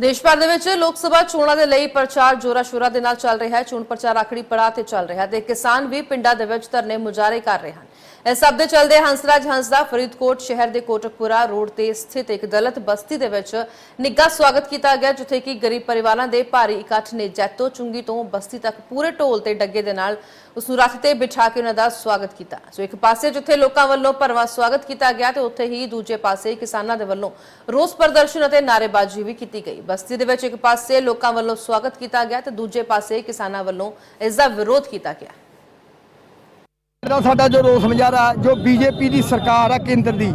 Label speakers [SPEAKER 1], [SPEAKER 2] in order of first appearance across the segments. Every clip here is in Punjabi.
[SPEAKER 1] ਦੇਸ਼ ਭਰ ਦੇ ਵਿੱਚ ਲੋਕ ਸਭਾ ਚੋਣਾਂ ਦੇ ਲਈ ਪ੍ਰਚਾਰ ਜੋਰਾ ਸ਼ੋਰਾ ਦੇ ਨਾਲ ਚੱਲ ਰਿਹਾ ਹੈ। ਚੋਣ ਪ੍ਰਚਾਰ ਆਖਰੀ ਪੜਾਅ ਤੇ ਚੱਲ ਰਿਹਾ ਹੈ। ਤੇ ਕਿਸਾਨ ਵੀ ਪਿੰਡਾਂ ਦੇ ਵਿੱਚ ਧਰਨੇ ਮੁਜ਼ਾਹਰੇ ਕਰ ਰਹੇ ਹਨ। ਇਸ ਸਭ ਦੇ ਚੱਲਦੇ ਹੰਸਰਾਜ ਹੰਸ ਦਾ ਫਰੀਦਕੋਟ ਸ਼ਹਿਰ ਦੇ ਕੋਟਕਪੁਰਾ ਰੋਡ ਤੇ ਸਥਿਤ ਇੱਕ ਦਲਿਤ ਬਸਤੀ ਦੇ ਵਿੱਚ ਨਿੱਘਾ ਸਵਾਗਤ ਕੀਤਾ ਗਿਆ, ਜਿੱਥੇ ਕਿ ਗਰੀਬ ਪਰਿਵਾਰਾਂ ਦੇ ਭਾਰੀ ਇਕੱਠ ਨੇ ਜੈਤੋ ਚੁੰਗੀ ਤੋਂ ਬਸਤੀ ਤੱਕ ਪੂਰੇ ਢੋਲ ਤੇ ਡੱਗੇ ਦੇ ਨਾਲ ਉਸ ਨੂੰ ਰੱਥ ਤੇ ਬਿਠਾ ਕੇ ਉਹਨਾਂ ਦਾ ਸਵਾਗਤ ਕੀਤਾ। ਸੋ ਇੱਕ ਪਾਸੇ ਜਿੱਥੇ ਲੋਕਾਂ ਵੱਲੋਂ ਭਰਵਾ ਸਵਾਗਤ ਕੀਤਾ ਗਿਆ ਤੇ ਉੱਥੇ ਹੀ ਦੂਜੇ ਪਾਸੇ ਕਿਸਾਨਾਂ ਦੇ ਵੱਲੋਂ ਰੋਸ ਪ੍ਰਦਰਸ਼ਨ ਅਤੇ ਨਾਅਰੇਬਾਜ਼ੀ ਵੀ ਕੀਤੀ ਗਈ। ਬਸਤੀ ਦੇ ਵਿੱਚ ਇੱਕ ਪਾਸੇ ਲੋਕਾਂ ਵੱਲੋਂ ਸਵਾਗਤ ਕੀਤਾ ਗਿਆ ਤੇ ਦੂਜੇ ਪਾਸੇ ਕਿਸਾਨਾਂ ਵੱਲੋਂ ਇਸ ਦਾ ਵਿਰੋਧ ਕੀਤਾ ਗਿਆ।
[SPEAKER 2] ਜਿਹੜਾ ਸਾਡਾ ਜੋ ਰੋਸ ਮੁਜ਼ਾਹਰਾ ਜੋ ਬੀਜੇਪੀ ਦੀ ਸਰਕਾਰ ਆ ਕੇਂਦਰ ਦੀ,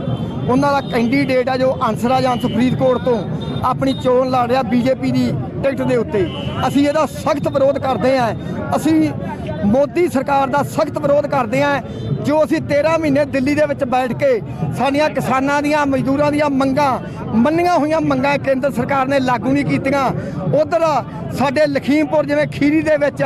[SPEAKER 2] ਉਹਨਾਂ ਦਾ ਕੈਂਡੀਡੇਟ ਆ ਜੋ ਅੰਸਰਾਜ ਅੰਸ ਫਰੀਦਕੋਟ ਤੋਂ ਆਪਣੀ ਚੋਣ ਲੜ ਰਿਹਾ ਬੀਜੇਪੀ ਦੀ। ਟਿਕਟ ਦੇ ਉੱਤੇ। ਅਸੀਂ ਇਹਦਾ ਸਖਤ ਵਿਰੋਧ ਕਰਦੇ ਆਂ ਅਸੀਂ ਮੋਦੀ ਸਰਕਾਰ ਦਾ ਸਖਤ ਵਿਰੋਧ ਕਰਦੇ ਆਂ ਜੋ ਅਸੀਂ 13 ਮਹੀਨੇ ਦਿੱਲੀ ਦੇ ਵਿੱਚ ਬੈਠ ਕੇ ਸਾਡੀਆਂ ਕਿਸਾਨਾਂ ਦੀਆਂ, ਮਜ਼ਦੂਰਾਂ ਦੀਆਂ ਮੰਗਾਂ, ਮੰਨੀਆਂ ਹੋਈਆਂ ਮੰਗਾਂ ਕੇਂਦਰ ਸਰਕਾਰ ਨੇ ਲਾਗੂ ਨਹੀਂ ਕੀਤੀਆਂ। ਉਧਰ ਸਾਡੇ ਲਖੀਮਪੁਰ ਜਿਵੇਂ ਖੀਰੀ ਦੇ ਵਿੱਚ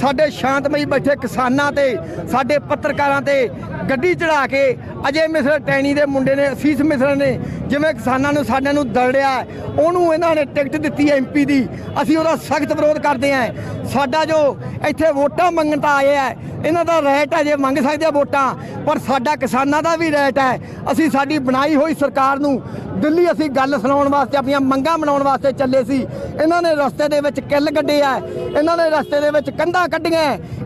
[SPEAKER 2] ਸਾਡੇ ਸ਼ਾਂਤਮਈ ਬੈਠੇ ਕਿਸਾਨਾਂ ਤੇ, ਸਾਡੇ ਪੱਤਰਕਾਰਾਂ ਤੇ ਗੱਡੀ ਚੜਾ ਕੇ ਅਜੇ ਮਿਸਰ ਟੈਣੀ ਦੇ ਮੁੰਡੇ ਨੇ, ਅਸੀਸ ਮਿਸਰ ਨੇ ਜਿਵੇਂ ਕਿਸਾਨਾਂ ਨੂੰ ਸਾਡੇ ਨੂੰ ਦਰੜਿਆ, ਉਹਨੂੰ ਇਹਨਾਂ ਨੇ ਟਿਕਟ ਦਿੱਤੀ ਐਮਪੀ ਦੀ। ਅਸੀਂ ਉਹਦਾ ਸਖਤ ਵਿਰੋਧ ਕਰਦੇ ਆਂ ਸਾਡਾ ਜੋ ਇੱਥੇ ਵੋਟਾਂ ਮੰਗਣ ਤਾਂ ਆਏ ਆ, ਇਹਨਾਂ ਦਾ ਰਾਈਟ ਹੈ ਜੇ ਮੰਗ ਸਕਦੇ ਆ ਵੋਟਾਂ, ਪਰ ਸਾਡਾ ਕਿਸਾਨਾਂ ਦਾ ਵੀ ਰਾਈਟ ਹੈ ਅਸੀਂ ਸਾਡੀ ਬਣਾਈ ਹੋਈ ਸਰਕਾਰ ਨੂੰ ਦਿੱਲੀ ਅਸੀਂ ਗੱਲ ਸੁਣਾਉਣ ਵਾਸਤੇ ਆਪਣੀਆਂ ਮੰਗਾਂ ਮਨਾਉਣ ਵਾਸਤੇ ਚੱਲੇ ਸੀ। ਇਹਨਾਂ ਨੇ ਰਸਤੇ ਦੇ ਵਿੱਚ ਕਿੱਲ ਕੱਢੇ ਆ। ਇਹਨਾਂ ਨੇ ਰਸਤੇ ਦੇ ਵਿੱਚ ਕੰਧਾਂ ਕੱਢੀਆਂ।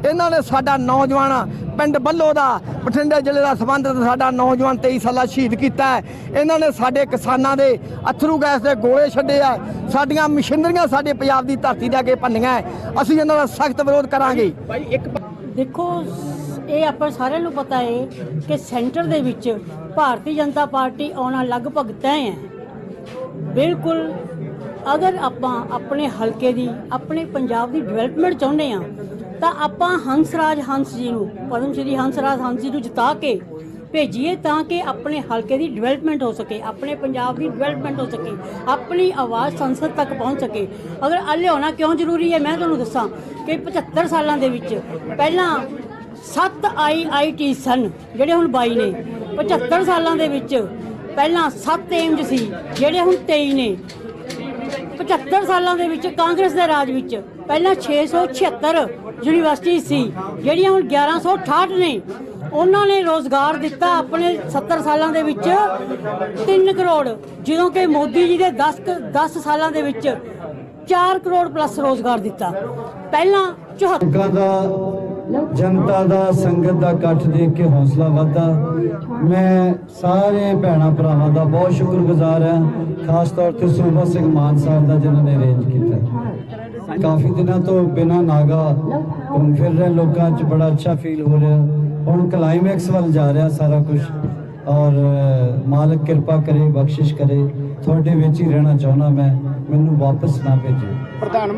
[SPEAKER 2] ਇਹਨਾਂ ਨੇ ਸਾਡਾ ਨੌਜਵਾਨ ਪਿੰਡ ਬੱਲੋ ਦਾ ਬਠਿੰਡੇ ਜ਼ਿਲ੍ਹੇ ਦਾ ਸੰਬੰਧਿਤ ਸਾਡਾ ਨੌਜਵਾਨ 23 ਸਾਲਾ ਸ਼ਹੀਦ ਕੀਤਾ ਹੈ। ਇਹਨਾਂ ਨੇ ਸਾਡੇ ਕਿਸਾਨਾਂ ਦੇ ਅਥਰੂ ਗੈਸ ਦੇ ਗੋਲੇ ਛੱਡੇ ਆ। ਸਾਡੀਆਂ ਮਸ਼ੀਨਰੀਆਂ ਸਾਡੇ ਪੰਜਾਬ ਦੀ ਧਰਤੀ ਦੇ ਅੱਗੇ ਭੰਨੀਆਂ। ਅਸੀਂ ਇਹਨਾਂ ਦਾ ਸਖਤ ਵਿਰੋਧ ਕਰਾਂਗੇ।
[SPEAKER 3] ਦੇਖੋ ਇਹ ਆਪਾਂ ਸਾਰਿਆਂ ਨੂੰ ਪਤਾ ਹੈ ਕਿ ਸੈਂਟਰ ਦੇ ਵਿੱਚ ਭਾਰਤੀ ਜਨਤਾ ਪਾਰਟੀ ਆਉਣਾ ਲਗਭਗ ਤੈਅ ਹੈ। ਬਿਲਕੁਲ, ਅਗਰ ਆਪਾਂ ਆਪਣੇ ਹਲਕੇ ਦੀ, ਆਪਣੇ ਪੰਜਾਬ ਦੀ ਡਿਵੈਲਪਮੈਂਟ ਚਾਹੁੰਦੇ ਆ ਤਾਂ ਆਪਾਂ ਹੰਸਰਾਜ ਹੰਸ ਜੀ ਨੂੰ, ਪਦਮ ਸ਼੍ਰੀ ਹੰਸਰਾਜ ਹੰਸ ਜੀ ਨੂੰ ਜਿਤਾ ਕੇ ਭੇਜੀਏ ਤਾਂ ਕਿ ਆਪਣੇ ਹਲਕੇ ਦੀ ਡਿਵੈਲਪਮੈਂਟ ਹੋ ਸਕੇ, ਆਪਣੇ ਪੰਜਾਬ ਦੀ ਡਿਵੈਲਪਮੈਂਟ ਹੋ ਸਕੇ, ਆਪਣੀ ਆਵਾਜ਼ ਸੰਸਦ ਤੱਕ ਪਹੁੰਚ ਸਕੇ। ਅਗਰ ਆ ਲਿਆਉਣਾ ਕਿਉਂ ਜ਼ਰੂਰੀ ਹੈ? ਮੈਂ ਤੁਹਾਨੂੰ ਦੱਸਾਂ ਕਿ 75 ਸਾਲਾਂ ਦੇ ਵਿੱਚ ਪਹਿਲਾਂ 7 ਆਈਆਈਟੀ ਸਨ, ਜਿਹੜੇ ਹੁਣ 22 ਨੇ। 75 ਸਾਲਾਂ ਦੇ ਵਿੱਚ ਪਹਿਲਾਂ ਸੱਤ ਏਮਜ਼ ਸੀ, ਜਿਹੜੇ ਹੁਣ 23 ਨੇ। 75 ਸਾਲਾਂ ਦੇ ਵਿੱਚ ਕਾਂਗਰਸ ਦੇ ਰਾਜ ਵਿੱਚ ਪਹਿਲਾਂ 676 ਯੂਨੀਵਰਸਿਟੀ ਸੀ, ਜਿਹੜੀਆਂ ਹੁਣ 1168 ਨੇ। ਉਹਨਾਂ ਨੇ ਰੋਜ਼ਗਾਰ ਦਿੱਤਾ ਆਪਣੇ 70 ਸਾਲਾਂ ਦੇ ਵਿੱਚ 3 ਕਰੋੜ, ਜਦੋਂ ਕਿ ਮੋਦੀ ਜੀ ਦੇ 10 ਕ- 10 ਸਾਲਾਂ ਦੇ ਵਿੱਚ 4 ਕਰੋੜ ਪਲੱਸ ਰੋਜ਼ਗਾਰ ਦਿੱਤਾ। ਪਹਿਲਾਂ 74
[SPEAKER 4] ਦਾ ਜਨਤਾ ਦਾ, ਸੰਗਤ ਦਾ ਇਕੱਠ ਦੇਖ ਕੇ ਹੌਸਲਾ ਵੱਧਦਾ। ਮੈਂ ਸਾਰੇ ਭੈਣਾਂ ਭਰਾਵਾਂ ਦਾ ਬਹੁਤ ਸ਼ੁਕਰਗੁਜ਼ਾਰ ਹਾਂ, ਖਾਸ ਤੌਰ ਤੇ ਸੂਬਾ ਸਿੰਘ ਮਾਨ ਸਾਹਿਬ ਦਾ ਜਿਨ੍ਹਾਂ ਨੇ ਅਰੇਂਜ ਕੀਤਾ। ਕਾਫੀ ਦਿਨਾਂ ਤੋਂ ਬਿਨਾ ਨਾਗਾ ਘੁੰਮ ਫਿਰ ਰਹੇ, ਲੋਕਾਂ 'ਚ ਬੜਾ ਅੱਛਾ ਫੀਲ ਹੋ ਰਿਹਾ। ਹੁਣ ਕਲਾਈਮੈਕਸ ਵੱਲ ਜਾ ਰਿਹਾ ਸਾਰਾ ਕੁਝ ਔਰ ਮਾਲਕ ਕਿਰਪਾ ਕਰੇ, ਬਖਸ਼ਿਸ਼ ਕਰੇ। ਤੁਹਾਡੇ ਵਿੱਚ ਹੀ ਰਹਿਣਾ ਚਾਹੁੰਦਾ ਮੈਂ। ਮੈਨੂੰ ਵਾਪਸ ਨਾ ਭੇਜੋ।
[SPEAKER 5] ਪ੍ਰਧਾਨ